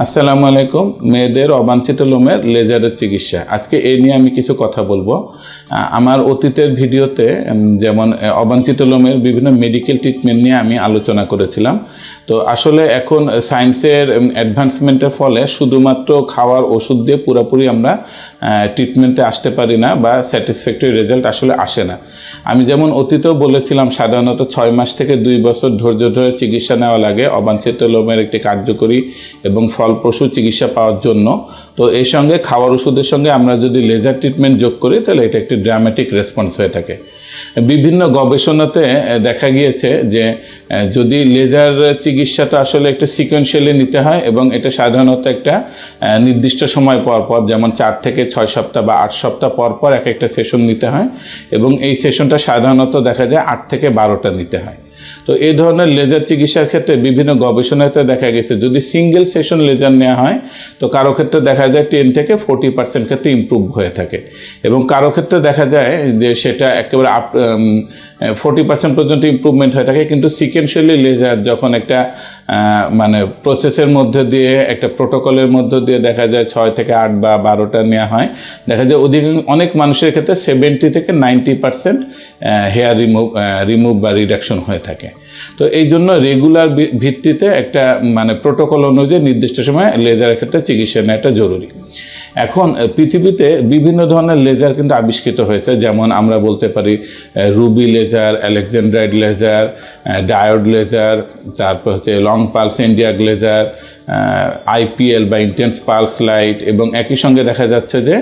আসসালামু আলাইকুম, মেয়েদের অবাঞ্ছিত লোমের লেজারের চিকিৎসা। আজকে এই নিয়ে আমি কিছু কথা বলব। আমার অতীতের ভিডিওতে যেমন অবাঞ্ছিত লোমের বিভিন্ন মেডিকেল ট্রিটমেন্ট নিয়ে আমি আলোচনা করেছিলাম। তো আসলে এখন সায়েন্সের অ্যাডভান্সমেন্টের ফলে শুধুমাত্র খাওয়ার ওষুধ দিয়ে পুরোপুরি আমরা ট্রিটমেন্টে আসতে পারি না বা স্যাটিসফ্যাক্টরি রেজাল্ট আসলে আসে না। আমি যেমন অতীতেও বলেছিলাম, সাধারণত ছয় মাস থেকে দুই বছর ধৈর্য ধরে চিকিৎসা নেওয়া লাগে। অবাঞ্ছিত লোমের একটি কার্যকরী এবং ফলপ্রসূ চিকিৎসা পাওয়ার জন্য। তো এই সঙ্গে খাওয়ার ওষুধের সঙ্গে আমরা যদি লেজার ট্রিটমেন্ট যোগ করি, তাহলে এটা একটি ড্রামাটিক রেসপন্স হয়ে থাকে। বিভিন্ন গবেষণাতে দেখা গিয়েছে যে যদি লেজার চিকিৎসাটা আসলে একটু সিকোয়েন্সিয়ালি নিতে হয় এবং এটা সাধারণত একটা নির্দিষ্ট সময় পর পর, যেমন চার থেকে ছয় সপ্তাহ বা আট সপ্তাহ পর পর এক একটা সেশন নিতে হয় এবং এই সেশনটা সাধারণত দেখা যায় আট থেকে বারোটা নিতে হয়। তো এই ধরনের লেজার চিকিৎসার ক্ষেত্রে বিভিন্ন গবেষণাতে দেখা গেছে, যদি সিঙ্গেল সেশন লেজার নেওয়া হয়, তো কারও ক্ষেত্রে দেখা যায় টেন থেকে ফোর্টি পার্সেন্ট ক্ষেত্রে ইম্প্রুভ হয়ে থাকে। এবং কারও ক্ষেত্রে দেখা যায় যে সেটা একেবারে আপ ফোর্টি পার্সেন্ট পর্যন্ত ইম্প্রুভমেন্ট হয়ে থাকে, কিন্তু সিকেন্সিয়ালি লেজার যখন একটা মানে প্রসেসের মধ্য দিয়ে, একটা প্রোটোকলের মধ্য দিয়ে দেখা যায় ছয় থেকে আট বা বারোটা নেওয়া হয়। দেখা যায় অধিকাংশ, অনেক মানুষের ক্ষেত্রে সেভেন্টি থেকে ninety percent hair remove remove বা রিডাকশন হয়ে থাকে। তো এই জন্য রেগুলার ভিত্তিতে একটা মানে প্রোটোকল অনুযায়ী নির্দিষ্ট সময় লেজারের ক্ষেত্রে চিকিৎসা নেওয়াটা জরুরি। এখন পৃথিবীতে বিভিন্ন ধরনের লেজার কিন্তু আবিষ্কৃত হয়েছে। যেমন আমরা বলতে পারি ruby laser alexandrite laser diode laser তারপর হচ্ছে long pulse India laser IPL বা ইন্টেন্স পালস লাইট এবং একই সঙ্গে দেখা যাচ্ছে যে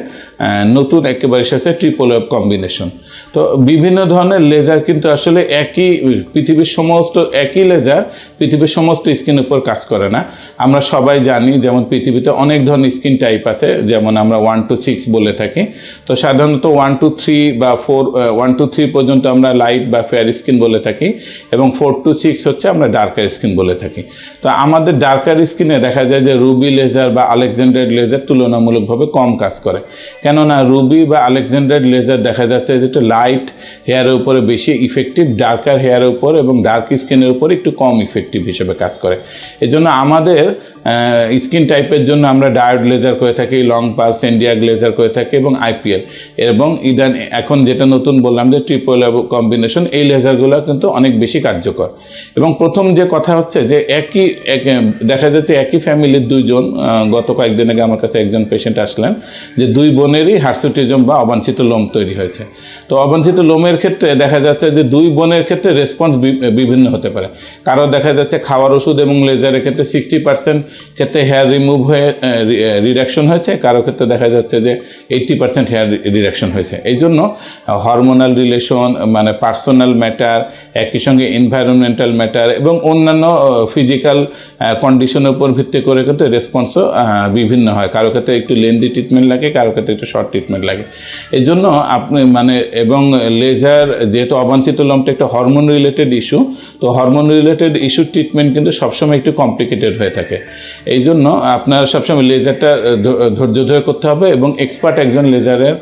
নতুন একেবারে এসেছে ট্রিপল ওয়েব কম্বিনেশন তো বিভিন্ন ধরনের লেজার কিন্তু আসলে একই, পৃথিবীর সমস্ত একই লেজার পৃথিবীর সমস্ত স্কিনের উপর কাজ করে না। আমরা সবাই জানি, যেমন পৃথিবীতে অনেক ধরনের স্কিন টাইপ আছে, যেমন আমরা ওয়ান টু সিক্স বলে থাকি। তো সাধারণত ওয়ান টু থ্রি বা ফোর ওয়ান টু থ্রি পর্যন্ত আমরা লাইট বা ফেয়ার স্কিন বলে থাকি এবং ফোর টু সিক্স হচ্ছে আমরা ডার্কার স্কিন বলে থাকি। তো আমাদের ডার্কার স্কিনে দেখা যায় যে রুবি লেজার বা আলেকজান্ডার লেজার তুলনামূলকভাবে কম কাজ করে। কেননা রুবি বা আলেকজান্ডার লেজার দেখা যাচ্ছে যেটা লাইট হেয়ারের উপরে বেশি ইফেক্টিভ ডার্কার হেয়ারের উপর এবং ডার্ক স্কিনের উপর একটু কম ইফেক্টিভ হিসেবে কাজ করে। এজন্য আমাদের স্কিন টাইপের জন্য আমরা ডায়োড লেজার করে থাকি লং পালস ইন্ডিয়া লেজার করে থাকি এবং আইপিএল এবং ইদান এখন যেটা নতুন বললাম যে ট্রিপল কম্বিনেশন এই লেজারগুলো কিন্তু অনেক বেশি কার্যকর। এবং প্রথম যে কথা হচ্ছে যে একই, এক, দেখা যাচ্ছে একই ফ্যামিলির দুইজন গত কয়েকদিন আগে আমার কাছে একজন পেশেন্ট আসলেন, যে দুই বোনেরই হার্সুটিজম বা অবাঞ্ছিত লোম তৈরি হয়েছে। তো অবাঞ্ছিত লোমের ক্ষেত্রে দেখা যাচ্ছে যে দুই বোনের ক্ষেত্রে রেসপন্স বিভিন্ন হতে পারে। কারও দেখা যাচ্ছে খাওয়ার ওষুধ এবং লেজারের ক্ষেত্রে সিক্সটি পার্সেন্ট ক্ষেত্রে হেয়ার রিমুভ হয়ে রিডাকশন হয়েছে। কারও ক্ষেত্রে দেখা যাচ্ছে যে এইট্টি পার্সেন্ট হেয়ার রিডাকশন হয়েছে। এই জন্য হরমোনাল রিলেশন মানে পার্সোনাল ম্যাটার একই সঙ্গে এনভায়রনমেন্টাল ম্যাটার এবং অন্যান্য ফিজিক্যাল কন্ডিশনের উপর ভিত্তি করে কিন্তু রেসপন্সও বিভিন্ন হয়। কারও ক্ষেত্রে একটু লেন্দি ট্রিটমেন্ট লাগে, কারও ক্ষেত্রে একটু শর্ট ট্রিটমেন্ট লাগে। এই জন্য আপনি মানে এবং লেজার যেহেতু অবাঞ্ছিত লমটা একটা হরমোন রিলেটেড ইস্যু তো হরমোন রিলেটেড ইস্যুর ট্রিটমেন্ট কিন্তু সবসময় একটু কমপ্লিকেটেড হয়ে থাকে। এই জন্য আপনার সবসময় লেজারটা ধৈর্য ধরে করতে হবে এবং এক্সপার্ট একজন লেজারের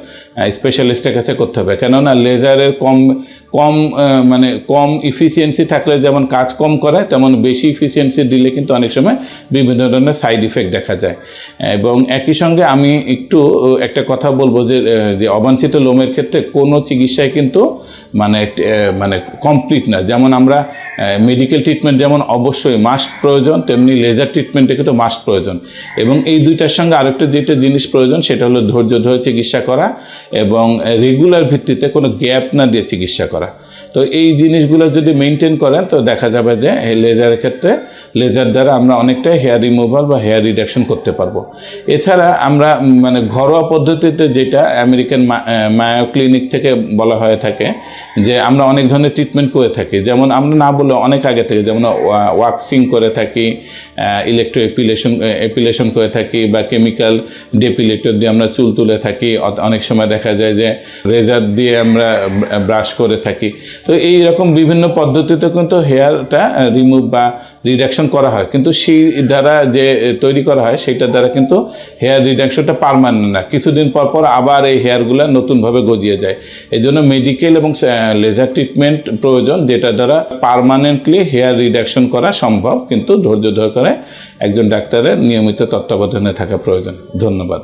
স্পেশালিস্টের কাছে করতে হবে। কেননা লেজারের কম কম মানে কম ইফিসিয়েন্সি থাকলে যেমন কাজ কম করে, তেমন বেশি ইফিসিয়েন্সি দিলে কিন্তু অনেক সময় বিভিন্ন ধরনের সাইড ইফেক্ট দেখা যায়। এবং একই সঙ্গে আমি একটু একটা কথা বলব যে যে অবাঞ্ছিত লোমের ক্ষেত্রে কোনো চিকিৎসায় কিন্তু মানে মানে কমপ্লিট না। যেমন আমরা মেডিকেল ট্রিটমেন্ট যেমন অবশ্যই মাস্ক প্রয়োজন, তেমনি লেজার ট্রিটমেন্টে কিন্তু মাস্ক প্রয়োজন। এবং এই দুইটার সঙ্গে আরেকটা যেটা জিনিস প্রয়োজন, সেটা হলো ধৈর্য ধরে চিকিৎসা করা এবং রেগুলার ভিত্তিতে কোনো গ্যাপ না দিয়ে চিকিৎসা করা। তো এই জিনিসগুলো যদি মেনটেন করেন, তো দেখা যাবে যে লেজারের ক্ষেত্রে লেজার দ্বারা আমরা অনেকটাই হেয়ার রিমুভাল বা হেয়ার রিডাকশন করতে পারব। এছাড়া আমরা মানে ঘরোয়া পদ্ধতিতে যেটা আমেরিকান মায়ো ক্লিনিক থেকে বলা হয়ে থাকে, যে আমরা অনেক ধরনের ট্রিটমেন্ট করে থাকি। যেমন আমরা না বলে অনেক আগে থেকে যেমন ওয়াক্সিং করে থাকি ইলেকট্রো এপিলেশন এপিলেশন করে থাকি বা কেমিক্যাল ডেপিলেটর দিয়ে আমরা চুল তুলে থাকি। অনেক সময় দেখা যায় যে রেজার দিয়ে আমরা ব্রাশ করে থাকি। তো এই রকম বিভিন্ন পদ্ধতিতে কিন্তু হেয়ারটা রিমুভ বা রিডাকশন করা হয়। কিন্তু সেই দ্বারা যে তৈরি করা হয় সেটার দ্বারা কিন্তু হেয়ার রিডাকশনটা পারমানেন্ট না। কিছুদিন পর পর আবার এই হেয়ারগুলো নতুনভাবে গজিয়ে যায়। এই জন্য মেডিকেল এবং লেজার ট্রিটমেন্ট প্রয়োজন, যেটা দ্বারা পারমানেন্টলি হেয়ার রিডাকশন করা সম্ভব। কিন্তু ধৈর্য ধরে একজন ডাক্তারের নিয়মিত তত্ত্বাবধানে থাকা প্রয়োজন। ধন্যবাদ।